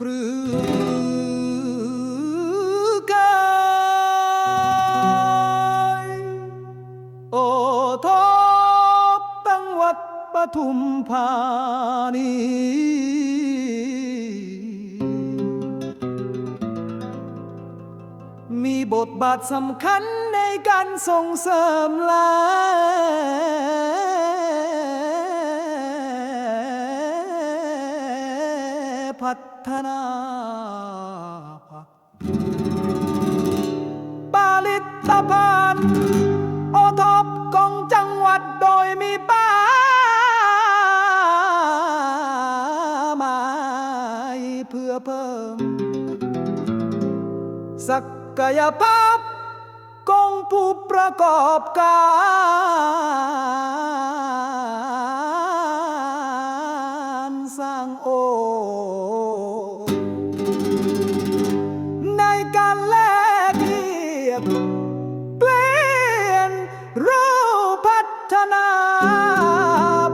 หรือายโอทอปังวัดปทุมพานีมีบทบาทสำคัญในการส่งเสริมแล พัฒนาผลิตภัณฑ์โอทอปของจังหวัดโดยมีป้าไม้เพื่อเพิ่ม ศักยภาพของผู้ประกอบการ สร้างโอ ในการแลกเปรียบเปลี่ยนรูปพัฒนา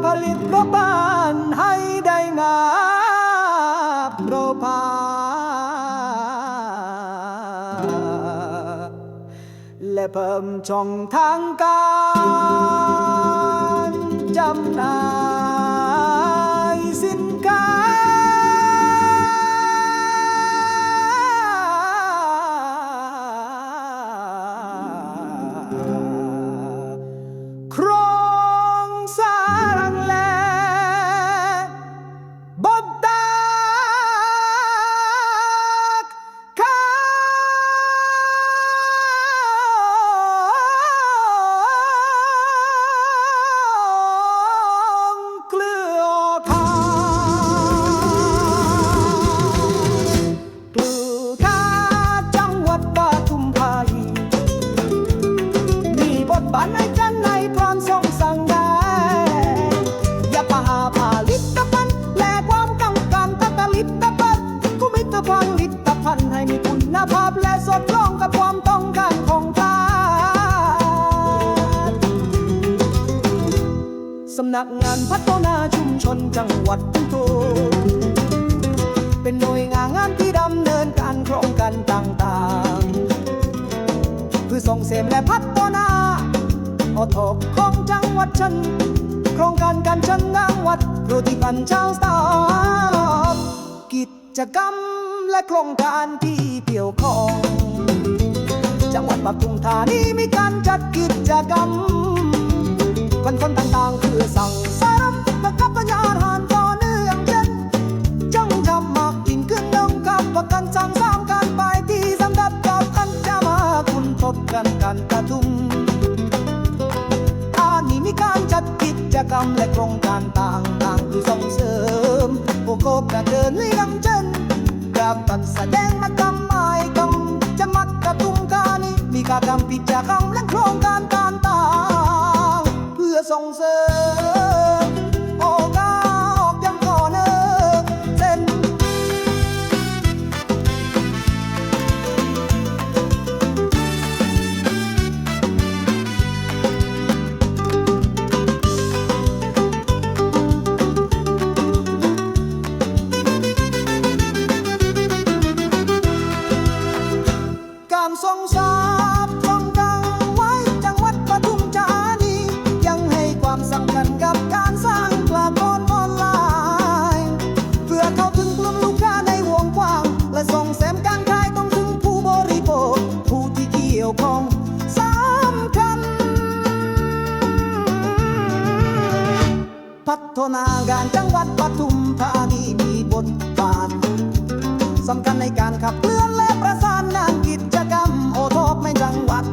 ผลิตรบานให้ได้งามโรพาและเพิ่มช่องทางการจำหน่าย บทบาทใจันในพรอนทรงสั่งได้อย่าปะหาผาลิตภัณฑ์และความต้องการตะกะลิตภัณฑ์กุมิตรพันลิตภัณฑ์ให้มีคุณภาพและสอดคล้องกับความต้องการของตลาดสำนักงานพัฒนาชุมชนจังหวัดทุ่งโทเป็นหน่วยงานงานที่ดำเนินการโครงการต่างๆ เพื่อส่งเสริมและพัฒนา โอทบของจังหวัดฉันโครงการการชันงางวัดโปรติพันธ์ชาวสตาร์กิจกรรมและโครงการที่เกี่ยวข้อง จังหวัดปทุมธานีมีการจัดกิจกรรมวันคนต่างๆ คือสั่ง กรรมและโครงการต่างๆคือส่งเสริมผู้กบการเดินเลี้ยงเจนกับตัดแสดงมากรรมไม้กรรมจะมัดกระตุ้มกานี้มีการทำกิจกรรมและโครงการต่างๆเพื่อส่งเสริม งวัดปทุมธานีมีบทบาทสำคัญในการขับเคลื่อนและประสานงานกิจกรรมโอทอปในจังหวัด